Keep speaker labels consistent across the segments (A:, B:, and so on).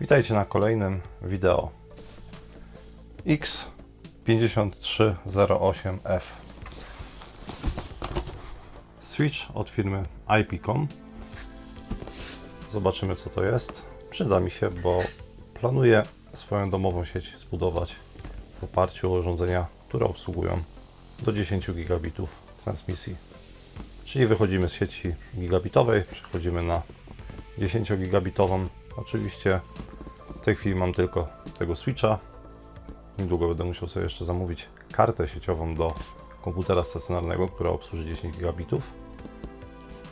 A: Witajcie na kolejnym wideo. X5308F Switch od firmy IP.com Zobaczymy co to jest. Przyda mi się, bo planuję swoją domową sieć zbudować w oparciu o urządzenia, które obsługują do 10 gigabitów transmisji. Czyli wychodzimy z sieci gigabitowej, przechodzimy na 10 gigabitową. Oczywiście tej chwili mam tylko tego switcha. Niedługo będę musiał sobie jeszcze zamówić kartę sieciową do komputera stacjonarnego, która obsłuży 10 gigabitów.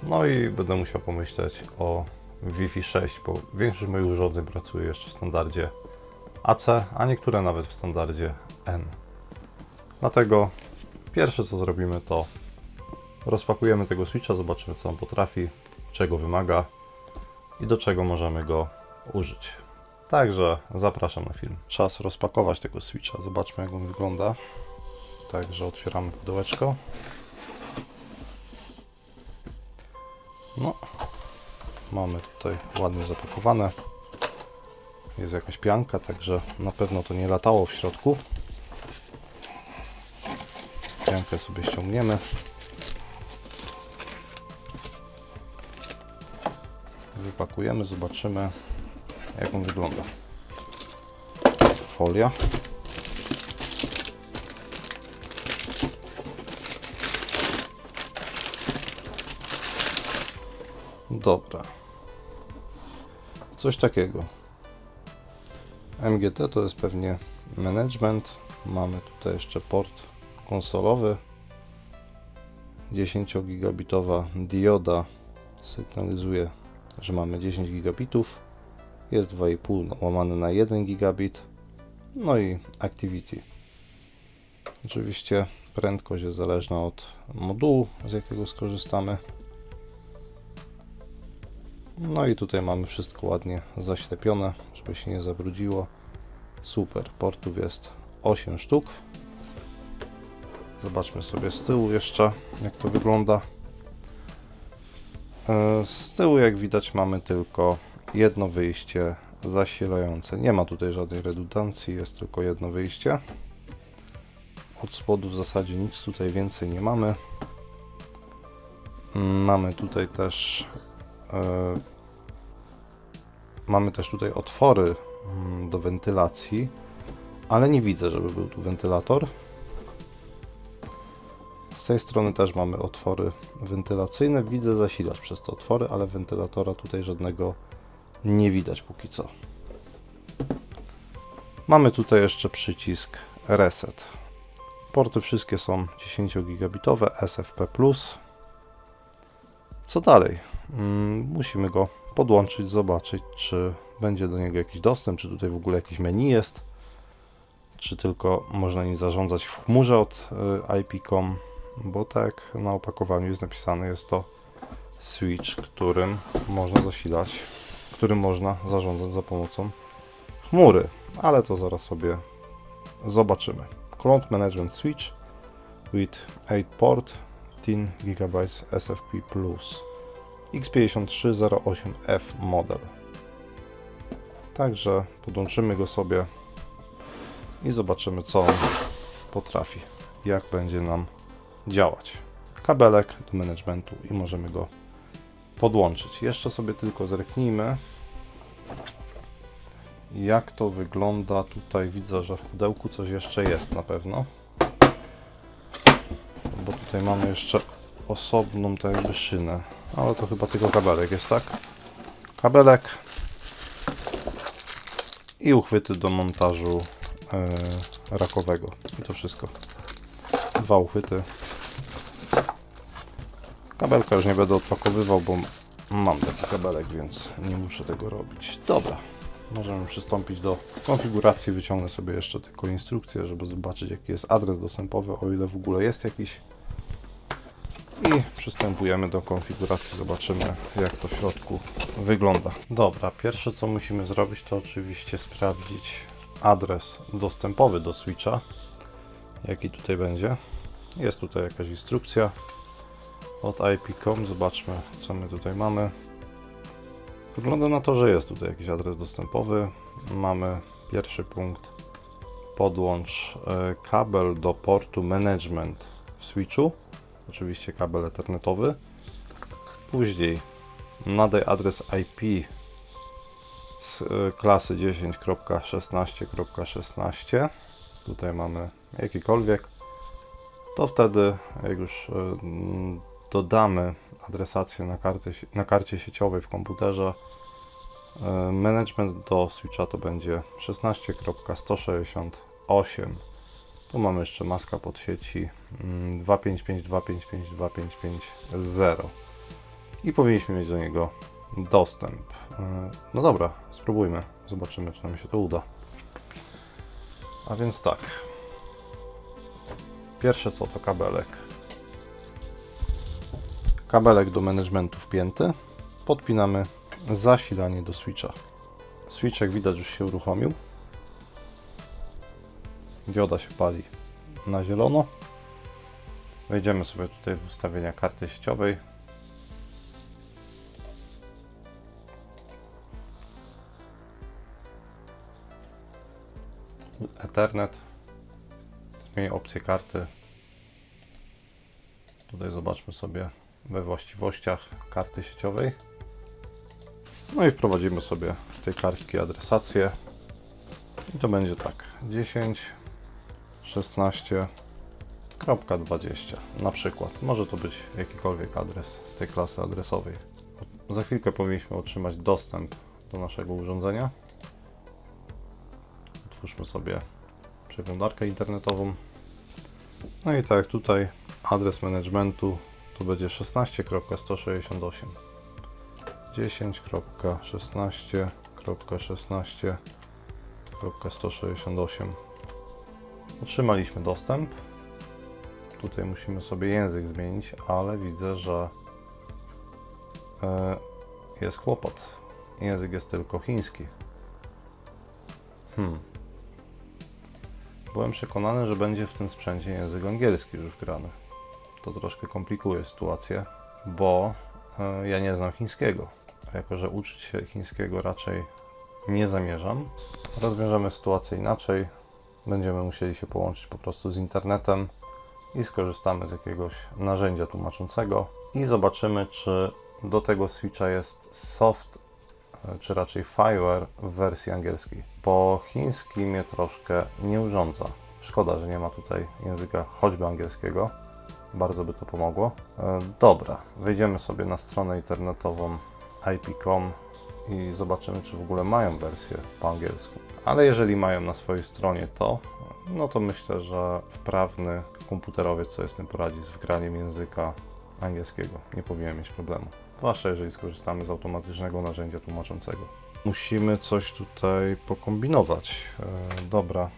A: No i będę musiał pomyśleć o Wi-Fi 6, bo większość moich urządzeń pracuje jeszcze w standardzie AC, a niektóre nawet w standardzie N. Dlatego pierwsze co zrobimy to rozpakujemy tego switcha, zobaczymy co on potrafi, czego wymaga i do czego możemy go użyć. Także zapraszam na film. Czas rozpakować tego switcha. Zobaczmy jak on wygląda. Także otwieramy pudełeczko. No, mamy tutaj ładnie zapakowane. Jest jakaś pianka, także na pewno to nie latało w środku. Piankę sobie ściągniemy. Wypakujemy, zobaczymy jak on wygląda. Folia. Dobra. Coś takiego. MGT to jest pewnie management. Mamy tutaj jeszcze port konsolowy. 10 gigabitowa dioda sygnalizuje, że mamy 10 gigabitów. Jest 2,5 łamane na 1 gigabit. No i Activity. Oczywiście prędkość jest zależna od modułu, z jakiego skorzystamy. No i tutaj mamy wszystko ładnie zaślepione, żeby się nie zabrudziło. Super, portów jest 8 sztuk. Zobaczmy sobie z tyłu jeszcze, jak to wygląda. E, Z tyłu, jak widać, mamy tylko jedno wyjście zasilające. Nie ma tutaj żadnej redundancji, jest tylko jedno wyjście. Od spodu w zasadzie nic tutaj więcej nie mamy. Mm, Mamy tutaj też e, mamy też tutaj otwory mm, do wentylacji, ale nie widzę, żeby był tu wentylator. Z tej strony też mamy otwory wentylacyjne. Widzę zasilacz przez te otwory, ale wentylatora tutaj żadnego nie widać póki co. Mamy tutaj jeszcze przycisk Reset. Porty wszystkie są 10 gigabitowe SFP+. Co dalej? Mm, Musimy go podłączyć, zobaczyć, czy będzie do niego jakiś dostęp, czy tutaj w ogóle jakieś menu jest, czy tylko można nim zarządzać w chmurze od y, IP.com, bo tak na opakowaniu jest napisane, jest to switch, którym można zasilać, którym można zarządzać za pomocą chmury, ale to zaraz sobie zobaczymy. Cloud Management Switch with 8 port 10 GB SFP+. X5308F model. Także podłączymy go sobie i zobaczymy co on potrafi, jak będzie nam działać. Kabelek do managementu i możemy go podłączyć. Jeszcze sobie tylko zerknijmy jak to wygląda. Tutaj widzę, że w pudełku coś jeszcze jest na pewno. Bo tutaj mamy jeszcze osobną tak jakby szynę. Ale to chyba tylko kabelek jest, tak? Kabelek i uchwyty do montażu e, rakowego. I to wszystko. Dwa uchwyty. Kabelka już nie będę odpakowywał, bo mam taki kabelek, więc nie muszę tego robić. Dobra, możemy przystąpić do konfiguracji. Wyciągnę sobie jeszcze tylko instrukcję, żeby zobaczyć jaki jest adres dostępowy, o ile w ogóle jest jakiś. I przystępujemy do konfiguracji, zobaczymy jak to w środku wygląda. Dobra, pierwsze co musimy zrobić to oczywiście sprawdzić adres dostępowy do switcha, jaki tutaj będzie. Jest tutaj jakaś instrukcja od IP.com, zobaczmy co my tutaj mamy. Wygląda na to, że jest tutaj jakiś adres dostępowy. Mamy pierwszy punkt. Podłącz e, kabel do portu management w switchu. Oczywiście kabel ethernetowy. Później nadaj adres IP z e, klasy 10.16.16. Tutaj mamy jakikolwiek. To wtedy, jak już e, dodamy adresację na, karty, na karcie sieciowej w komputerze, e, management do switcha to będzie 16.168. Tu mamy jeszcze maska pod sieci mm, 255.255.255.0 i powinniśmy mieć do niego dostęp. E, No dobra, spróbujmy. Zobaczymy, czy nam się to uda. A więc tak. Pierwsze co to kabelek. Kabelek do managementu wpięty. Podpinamy zasilanie do switcha. Switch jak widać już się uruchomił. Dioda się pali na zielono. Wejdziemy sobie tutaj w ustawienia karty sieciowej. Ethernet. Zmienię opcję karty. Tutaj zobaczmy sobie we właściwościach karty sieciowej. No i wprowadzimy sobie z tej kartki adresację. I to będzie tak. 10 16.20 na przykład. Może to być jakikolwiek adres z tej klasy adresowej. Za chwilkę powinniśmy otrzymać dostęp do naszego urządzenia. Otwórzmy sobie przeglądarkę internetową. No i tak tutaj adres managementu to będzie 16.168 10.16.16.168 Otrzymaliśmy dostęp. Tutaj musimy sobie język zmienić, ale widzę, że e, jest kłopot. Język jest tylko chiński. Hmm. Byłem przekonany, że będzie w tym sprzęcie język angielski już wgrany. To troszkę komplikuje sytuację, bo e, ja nie znam chińskiego. Jako, że uczyć się chińskiego raczej nie zamierzam, rozwiążemy sytuację inaczej. Będziemy musieli się połączyć po prostu z internetem i skorzystamy z jakiegoś narzędzia tłumaczącego i zobaczymy, czy do tego switcha jest soft, e, czy raczej fireware w wersji angielskiej, bo chiński mnie troszkę nie urządza. Szkoda, że nie ma tutaj języka choćby angielskiego. Bardzo by to pomogło. E, Dobra, wejdziemy sobie na stronę internetową IP.com i zobaczymy, czy w ogóle mają wersję po angielsku. Ale jeżeli mają na swojej stronie to, no to myślę, że wprawny komputerowiec sobie z tym poradzi z wgraniem języka angielskiego. Nie powinien mieć problemu. Zwłaszcza jeżeli skorzystamy z automatycznego narzędzia tłumaczącego. Musimy coś tutaj pokombinować. E, dobra.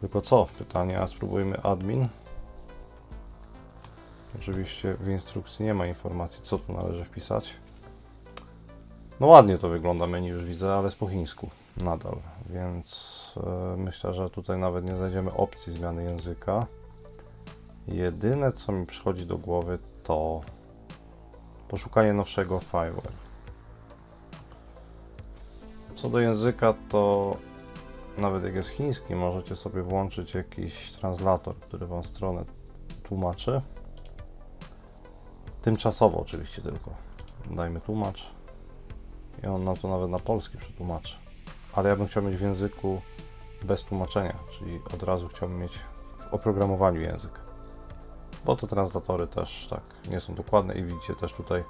A: Tylko co? Pytanie, a spróbujmy admin. Oczywiście w instrukcji nie ma informacji, co tu należy wpisać. No ładnie to wygląda, menu już widzę, ale jest po chińsku nadal, więc e, myślę, że tutaj nawet nie znajdziemy opcji zmiany języka. Jedyne, co mi przychodzi do głowy, to poszukanie nowszego fireware. Co do języka, to nawet jak jest chiński, możecie sobie włączyć jakiś translator, który Wam stronę tłumaczy. Tymczasowo oczywiście tylko. Dajmy tłumacz i on nam to nawet na polski przetłumaczy. Ale ja bym chciał mieć w języku bez tłumaczenia, czyli od razu chciałbym mieć w oprogramowaniu język. Bo te translatory też tak nie są dokładne i widzicie też tutaj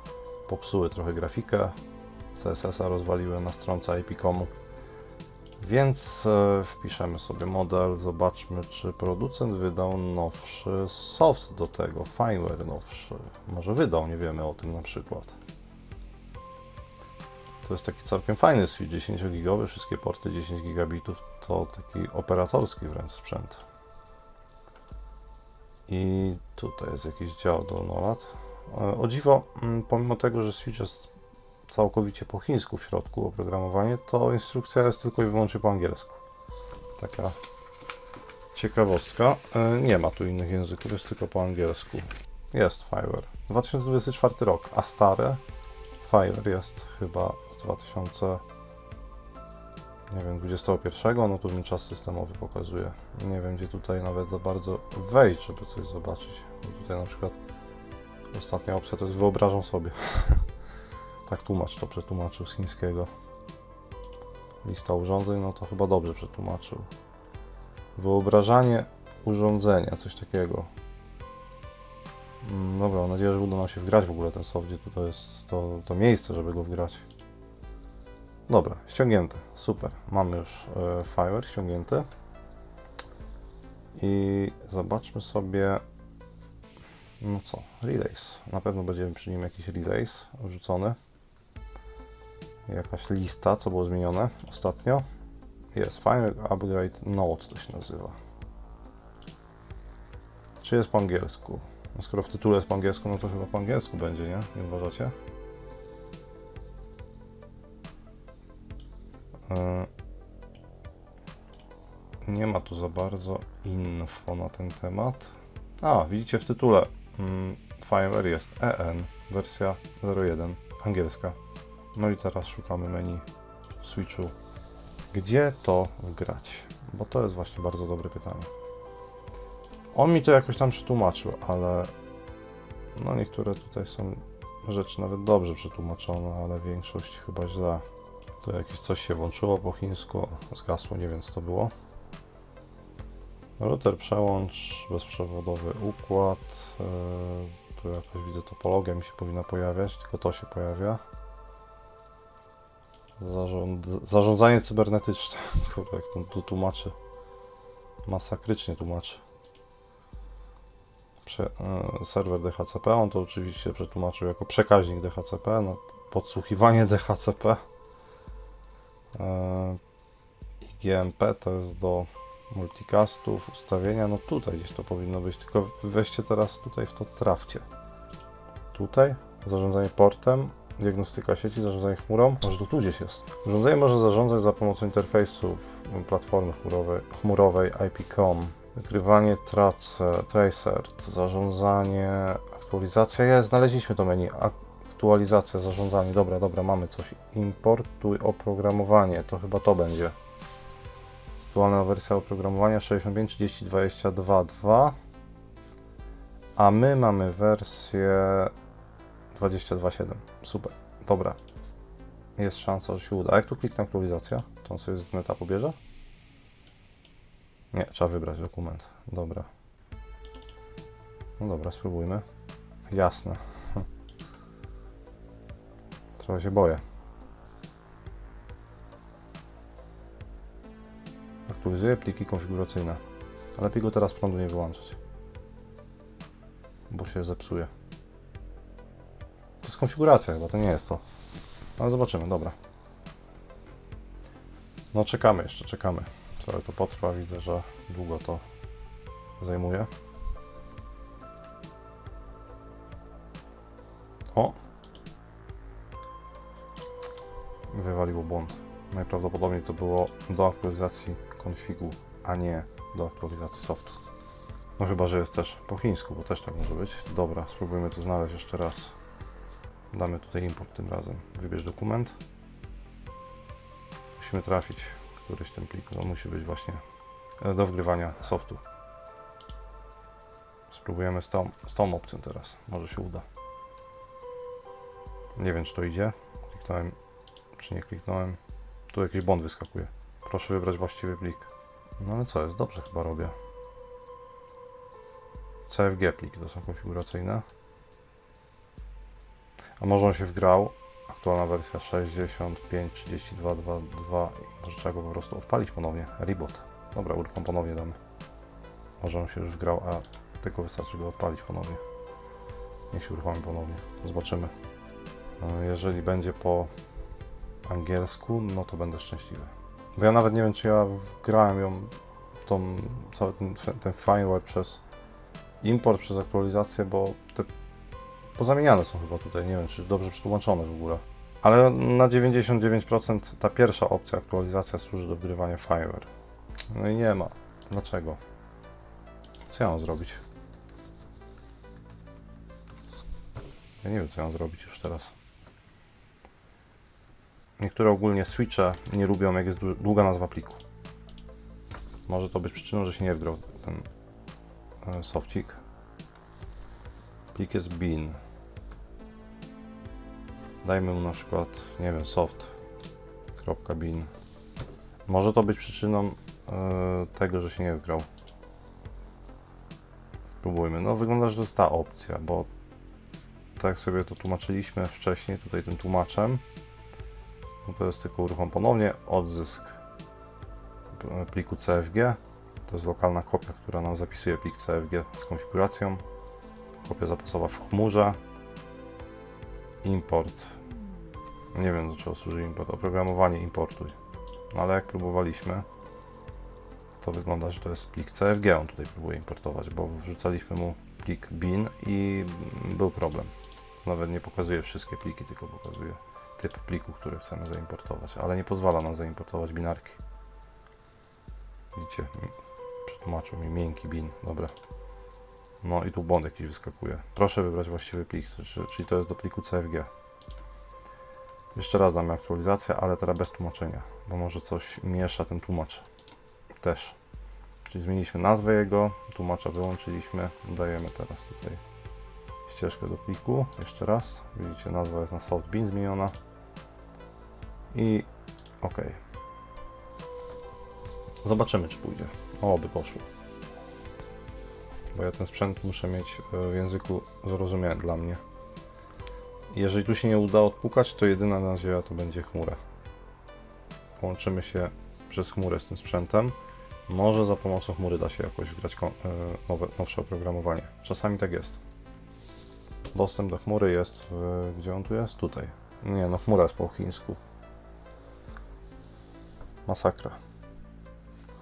A: popsuły trochę grafikę. CSS-a rozwaliłem na stronce IP.com. Więc e, wpiszemy sobie model, zobaczmy czy producent wydał nowszy soft do tego, firmware nowszy. Może wydał, nie wiemy o tym na przykład. To jest taki całkiem fajny switch 10 gigowy, wszystkie porty 10 gigabitów to taki operatorski wręcz sprzęt. I tutaj jest jakiś dział do NOLAD. E, O dziwo, mm, pomimo tego, że switch jest całkowicie po chińsku w środku oprogramowanie, to instrukcja jest tylko i wyłącznie po angielsku. Taka ciekawostka. E, Nie ma tu innych języków, jest tylko po angielsku. Jest Fiverr. 2024 rok, a stare Fiverr jest chyba 2000 nie wiem, 21, no to mi czas systemowy pokazuje. Nie wiem, gdzie tutaj nawet za bardzo wejść, żeby coś zobaczyć. Tutaj na przykład ostatnia opcja to jest wyobrażam sobie. tak tłumacz to przetłumaczył z chińskiego. Lista urządzeń, no to chyba dobrze przetłumaczył. Wyobrażanie urządzenia, coś takiego. Mm, Dobra, mam nadzieję, że uda nam się wgrać w ogóle ten soft, gdzie to jest to, to miejsce, żeby go wgrać. Dobra, ściągnięte, super. Mamy już e, Fiverr ściągnięty. I zobaczmy sobie, no co, relays. Na pewno będziemy przy nim jakiś relays wrzucony. Jakaś lista, co było zmienione ostatnio. Jest Fiverr Upgrade Note, to się nazywa. Czy jest po angielsku? No skoro w tytule jest po angielsku, no to chyba po angielsku będzie, nie? Nie uważacie? E, Nie ma tu za bardzo info na ten temat. A, widzicie w tytule. Mm, Fiverr jest EN, wersja 01, angielska. No i teraz szukamy menu w Switchu. Gdzie to wgrać? Bo to jest właśnie bardzo dobre pytanie. On mi to jakoś tam przetłumaczył, ale no niektóre tutaj są rzeczy nawet dobrze przetłumaczone, ale większość chyba źle. To jakieś coś się włączyło po chińsku, zgasło, nie wiem co to było. Router przełącz, bezprzewodowy układ. Yy, tu jakoś widzę topologia mi się powinna pojawiać, tylko to się pojawia. Zarząd, zarządzanie cybernetyczne. Kurde, jak to tu tłumaczy. Masakrycznie tłumaczy. Prze, yy, serwer DHCP, on to oczywiście przetłumaczył jako przekaźnik DHCP, no, podsłuchiwanie DHCP. Yy, IGMP to jest do multicastów, ustawienia, no tutaj gdzieś to powinno być, tylko weźcie teraz tutaj w to trafcie. Tutaj zarządzanie portem, diagnostyka sieci, zarządzanie chmurą, może to tu gdzieś jest. Urządzenie może zarządzać za pomocą interfejsu platformy chmurowej, chmurowej IP.com, wykrywanie trace, tracer, zarządzanie, aktualizacja, jest, znaleźliśmy to menu, aktualizacja, zarządzanie, dobra, dobra, mamy coś, importuj oprogramowanie, to chyba to będzie. Aktualna wersja oprogramowania 65 30 22 2 a my mamy wersję 22.7. Super, dobra. Jest szansa, że się uda. A jak tu kliknę aktualizacja, to on sobie z neta pobierze? Nie, trzeba wybrać dokument. Dobra. No dobra, spróbujmy. Jasne. Trochę się boję. Aktualizuję pliki konfiguracyjne. Lepiej go teraz prądu nie wyłączać. Bo się zepsuje. Konfiguracja chyba, to nie jest to. Ale zobaczymy, dobra. No czekamy jeszcze, czekamy. Trochę to potrwa, widzę, że długo to zajmuje. O! Wywaliło błąd. Najprawdopodobniej to było do aktualizacji konfigu, a nie do aktualizacji softu. No chyba, że jest też po chińsku, bo też tak może być. Dobra, spróbujmy to znaleźć jeszcze raz. Damy tutaj import tym razem. Wybierz dokument. Musimy trafić któryś ten plik. On musi być właśnie e, do wgrywania softu. Spróbujemy z tą, z tą opcją teraz. Może się uda. Nie wiem, czy to idzie. Kliknąłem, czy nie kliknąłem. Tu jakiś błąd wyskakuje. Proszę wybrać właściwy plik. No ale co jest? Dobrze chyba robię. CFG pliki to są konfiguracyjne. A może on się wgrał? Aktualna wersja 65.32.2.2 Może trzeba go po prostu odpalić ponownie. Reboot. Dobra, uruchom ponownie damy. Może on się już wgrał, a tylko wystarczy go odpalić ponownie. Niech się uruchomi ponownie. Zobaczymy. E, Jeżeli będzie po angielsku, no to będę szczęśliwy. Bo ja nawet nie wiem, czy ja wgrałem ją, tą, cały ten, ten firewall przez import, przez aktualizację, bo te pozamieniane są chyba tutaj, nie wiem, czy dobrze przetłumaczone w ogóle. Ale na 99% ta pierwsza opcja, aktualizacja, służy do wgrywania firewall. No i nie ma. Dlaczego? Co ja mam zrobić? Ja nie wiem, co ja mam zrobić już teraz. niektóre ogólnie switche nie lubią, jak jest długa nazwa pliku. Może to być przyczyną, że się nie wgrał ten e, sofcik. Plik jest bin. Dajmy mu na przykład, nie wiem, soft.bin. Może to być przyczyną e, tego, że się nie wgrał. Spróbujmy. No wygląda, że to jest ta opcja, bo tak sobie to tłumaczyliśmy wcześniej, tutaj tym tłumaczem, no to jest tylko uruchom ponownie, odzysk pliku CFG. To jest lokalna kopia, która nam zapisuje plik CFG z konfiguracją. Kopia zapasowa w chmurze. Import. Nie wiem do czego służy import. Oprogramowanie importuj. Ale jak próbowaliśmy, to wygląda, że to jest plik CFG. On tutaj próbuje importować, bo wrzucaliśmy mu plik bin i był problem. Nawet nie pokazuje wszystkie pliki, tylko pokazuje typ pliku, który chcemy zaimportować, ale nie pozwala nam zaimportować binarki. Widzicie, przetłumaczył mi miękki bin, dobra. No i tu błąd jakiś wyskakuje. Proszę wybrać właściwy plik, to- czy- czyli to jest do pliku CFG. Jeszcze raz damy aktualizację, ale teraz bez tłumaczenia, bo może coś miesza ten tłumacz. Też. Czyli zmieniliśmy nazwę jego, tłumacza wyłączyliśmy, dajemy teraz tutaj ścieżkę do pliku. Jeszcze raz. Widzicie, nazwa jest na softbin zmieniona. I OK. Zobaczymy, czy pójdzie. O, by poszło. Bo ja ten sprzęt muszę mieć e, w języku zrozumiałym dla mnie. Jeżeli tu się nie uda odpukać, to jedyna nadzieja to będzie chmura. Połączymy się przez chmurę z tym sprzętem. Może za pomocą chmury da się jakoś wgrać e, nowe, nowsze oprogramowanie. Czasami tak jest. Dostęp do chmury jest w... Gdzie on tu jest? Tutaj. Nie, no chmura jest po chińsku. Masakra.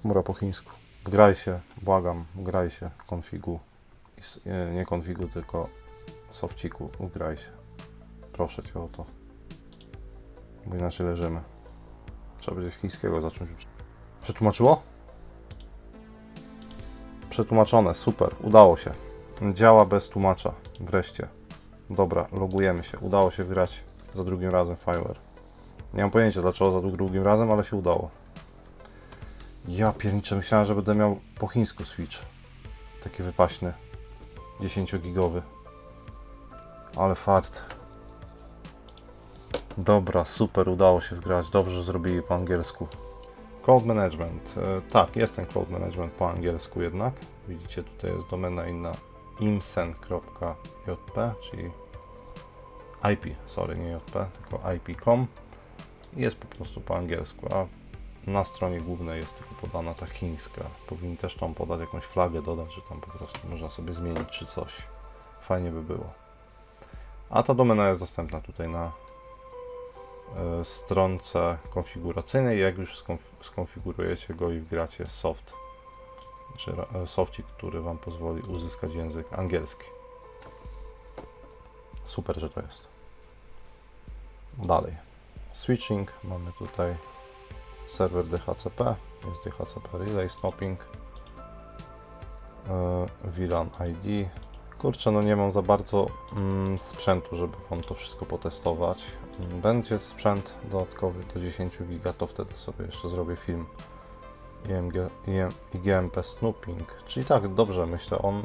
A: Chmura po chińsku. Graj się, błagam, graj się, konfigu. S- Nie, konfigu, tylko sofciku, wgraj się. Proszę Cię o to. Bo inaczej leżymy. Trzeba będzie chińskiego zacząć uczyć. Przetłumaczyło? Przetłumaczone, super, udało się. Działa bez tłumacza, wreszcie. Dobra, logujemy się. Udało się grać za drugim razem Fireware. Nie mam pojęcia dlaczego za drugim razem, ale się udało. Ja pierniczę, myślałem, że będę miał po chińsku Switch. Taki wypaśny. 10-gigowy. Ale fart. Dobra, super, udało się wgrać. Dobrze zrobili po angielsku. Cloud Management. E, tak, jest ten Cloud Management po angielsku jednak. Widzicie, tutaj jest domena inna imsen.jp, czyli IP, sorry, nie JP, tylko IP.com. Jest po prostu po angielsku, a na stronie głównej jest tylko podana ta chińska. Powinni też tam podać jakąś flagę, dodać, że tam po prostu można sobie zmienić czy coś. Fajnie by było. A ta domena jest dostępna tutaj na e, stronce konfiguracyjnej. Jak już skonf- skonfigurujecie go i wgracie soft, czy e, sofcik, który Wam pozwoli uzyskać język angielski. Super, że to jest. Dalej. Switching. Mamy tutaj serwer DHCP. Jest DHCP Relay Stopping. e, VLAN ID. Kurczę, no nie mam za bardzo mm, sprzętu, żeby Wam to wszystko potestować. Mm, Będzie sprzęt dodatkowy do 10 giga, to wtedy sobie jeszcze zrobię film IMG, IM, IGMP Snooping. Czyli tak, dobrze myślę, on e,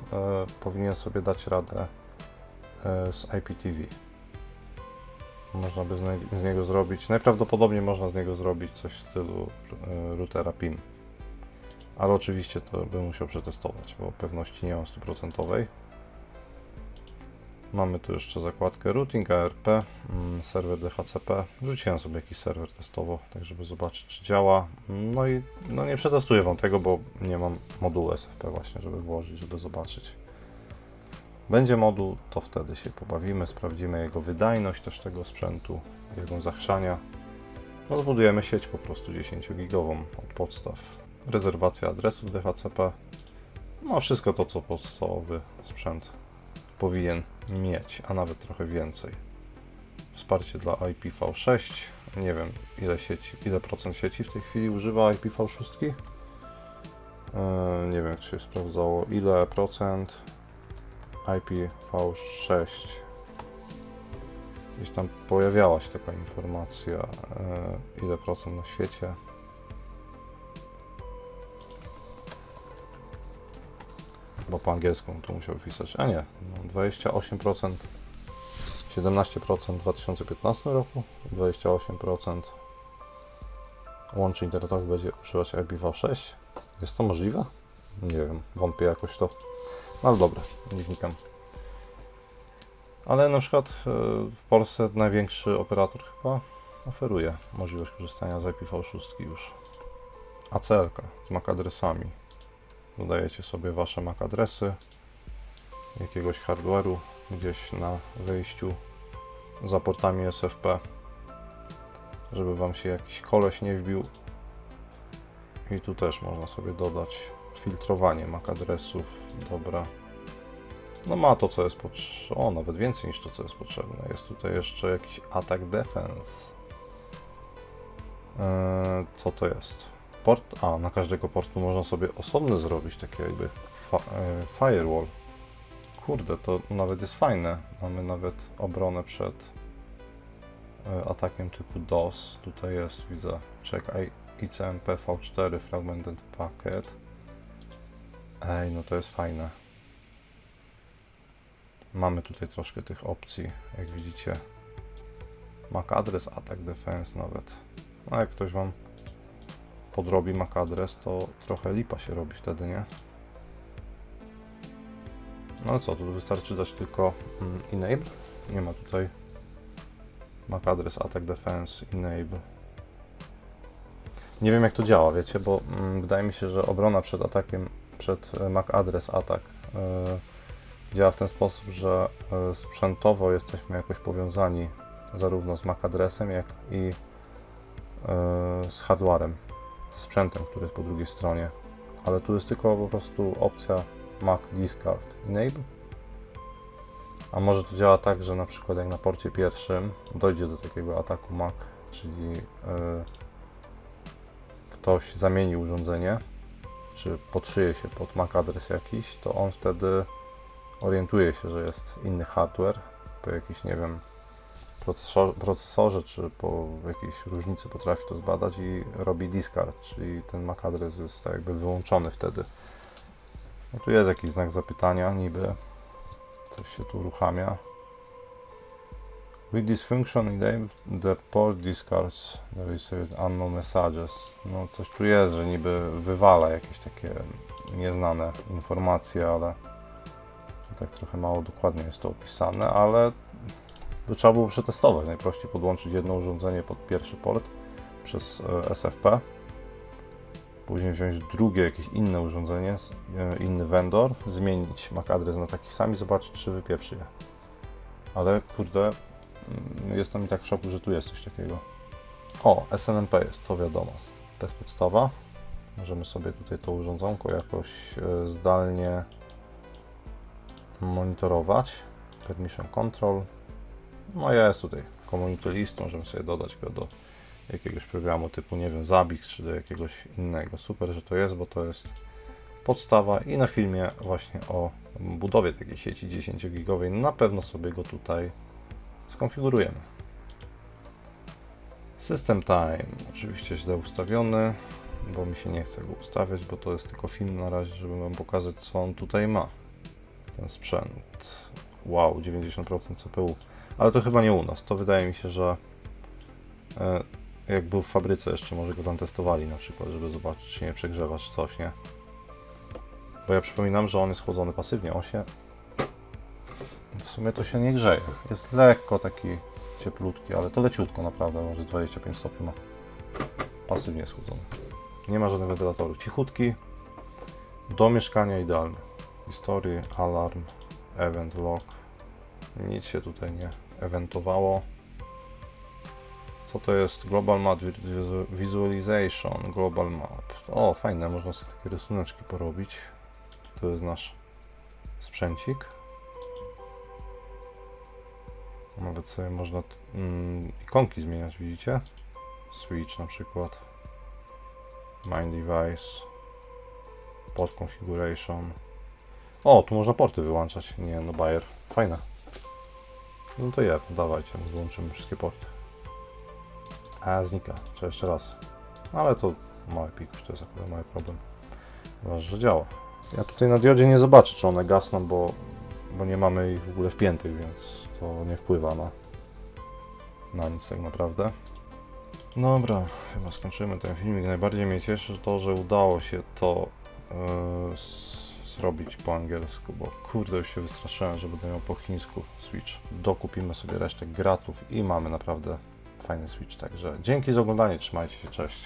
A: powinien sobie dać radę e, z IPTV. Można by z, nie, z niego zrobić, najprawdopodobniej można z niego zrobić coś w stylu e, routera PIM. Ale oczywiście to bym musiał przetestować, bo pewności nie mam stuprocentowej. Mamy tu jeszcze zakładkę routing ARP, mm, serwer DHCP. Wrzuciłem sobie jakiś serwer testowo, tak żeby zobaczyć czy działa. No i no nie przetestuję Wam tego, bo nie mam modułu SFP właśnie, żeby włożyć, żeby zobaczyć. Będzie moduł, to wtedy się pobawimy, sprawdzimy jego wydajność też tego sprzętu, jego zachrzania. No zbudujemy sieć po prostu 10-gigową od podstaw. Rezerwacja adresów DHCP. No wszystko to, co podstawowy sprzęt powinien mieć, a nawet trochę więcej. Wsparcie dla IPv6. Nie wiem, ile sieci, ile procent sieci w tej chwili używa IPv6. Yy, nie wiem, jak się sprawdzało, ile procent IPv6 gdzieś tam pojawiała się taka informacja, e, ile procent na świecie. Bo po angielsku to musiał pisać, a nie, no 28%, 17% w 2015 roku, 28% łączy internetowych będzie używać IPv6. Jest to możliwe? Nie wiem, wątpię jakoś to. No ale dobra, nie wnikam. Ale na przykład e, w Polsce największy operator chyba oferuje możliwość korzystania z IPv6 już. ACL z MAC adresami. Dodajecie sobie wasze MAC adresy jakiegoś hardware'u gdzieś na wyjściu za portami SFP, żeby wam się jakiś koleś nie wbił. I tu też można sobie dodać filtrowanie MAC adresów. Dobra. No ma to, co jest potrzebne. O, nawet więcej niż to, co jest potrzebne. Jest tutaj jeszcze jakiś attack defense. Eee, co to jest? Port. A, na każdego portu można sobie osobny zrobić, takie jakby e, firewall. Kurde, to nawet jest fajne. Mamy nawet obronę przed e, atakiem typu DOS. Tutaj jest, widzę, check ICMP V4 fragmented packet. Ej, no to jest fajne. Mamy tutaj troszkę tych opcji, jak widzicie. MAC adres, attack defense nawet. No jak ktoś wam podrobi MAC adres, to trochę lipa się robi wtedy, nie? No co, tu wystarczy dać tylko mm, enable. Nie ma tutaj MAC adres, attack defense, enable. Nie wiem jak to działa, wiecie, bo mm, wydaje mi się, że obrona przed atakiem, przed e, MAC adres attack e, działa w ten sposób, że e, sprzętowo jesteśmy jakoś powiązani zarówno z MAC adresem, jak i z hardwarem, z sprzętem, który jest po drugiej stronie. Ale tu jest tylko po prostu opcja Mac Discard Enable. A może to działa tak, że na przykład jak na porcie pierwszym dojdzie do takiego ataku Mac, czyli ktoś zamieni urządzenie, czy podszyje się pod MAC adres jakiś, to on wtedy orientuje się, że jest inny hardware po jakiejś, nie wiem, procesorze, procesorze czy po jakiejś różnicy potrafi to zbadać i robi discard, czyli ten MAC adres jest tak jakby wyłączony wtedy. No tu jest jakiś znak zapytania, niby coś się tu uruchamia. With this function, enable the port discards the received unknown messages. No coś tu jest, że niby wywala jakieś takie nieznane informacje, ale tak trochę mało dokładnie jest to opisane, ale by trzeba było przetestować. Najprościej podłączyć jedno urządzenie pod pierwszy port przez e, SFP, później wziąć drugie, jakieś inne urządzenie, e, inny vendor, zmienić MAC adres na taki sam i zobaczyć, czy wypieprzy je. Ale kurde, jestem i tak w szoku, że tu jest coś takiego. O, SNMP jest, to wiadomo. To jest podstawa. Możemy sobie tutaj to urządzonko jakoś e, zdalnie monitorować. Permission control. No jest tutaj community list, możemy sobie dodać go do jakiegoś programu typu, nie wiem, Zabix, czy do jakiegoś innego. Super, że to jest, bo to jest podstawa i na filmie właśnie o budowie takiej sieci 10 gigowej na pewno sobie go tutaj skonfigurujemy. System time, oczywiście źle ustawiony, bo mi się nie chce go ustawiać, bo to jest tylko film na razie, żeby Wam pokazać, co on tutaj ma. Ten sprzęt. Wow, 90% CPU. Ale to chyba nie u nas. To wydaje mi się, że e, jak był w fabryce, jeszcze może go tam testowali na przykład, żeby zobaczyć, czy nie przegrzewać coś, nie? Bo ja przypominam, że on jest chłodzony pasywnie. On się. W sumie to się nie grzeje. Jest lekko taki cieplutki, ale to leciutko naprawdę, może z 25 stopni ma. Pasywnie jest chłodzony. Nie ma żadnych wentylatorów. Cichutki. Do mieszkania idealny. History, alarm, event log. Nic się tutaj nie eventowało. Co to jest? Global Map Visu- Visualization. Global Map. O, fajne, można sobie takie rysuneczki porobić. To jest nasz sprzęcik. Nawet sobie można mm, ikonki zmieniać, widzicie? Switch na przykład. Main device. Port configuration. O, tu można porty wyłączać. Nie, no Bayer. Fajne. No to je, dawajcie, wyłączymy wszystkie porty. A, znika. Czy jeszcze raz. No ale to mały pikuś, to jest akurat mały problem. Ważne, że działa. Ja tutaj na diodzie nie zobaczę, czy one gasną, bo, bo nie mamy ich w ogóle wpiętych, więc to nie wpływa na, na nic tak naprawdę. Dobra, chyba skończymy ten filmik. Najbardziej mnie cieszy to, że udało się to s- zrobić po angielsku, bo kurde już się wystraszyłem, że będę miał po chińsku Switch. Dokupimy sobie resztę gratów i mamy naprawdę fajny Switch. Także dzięki za oglądanie, trzymajcie się, cześć.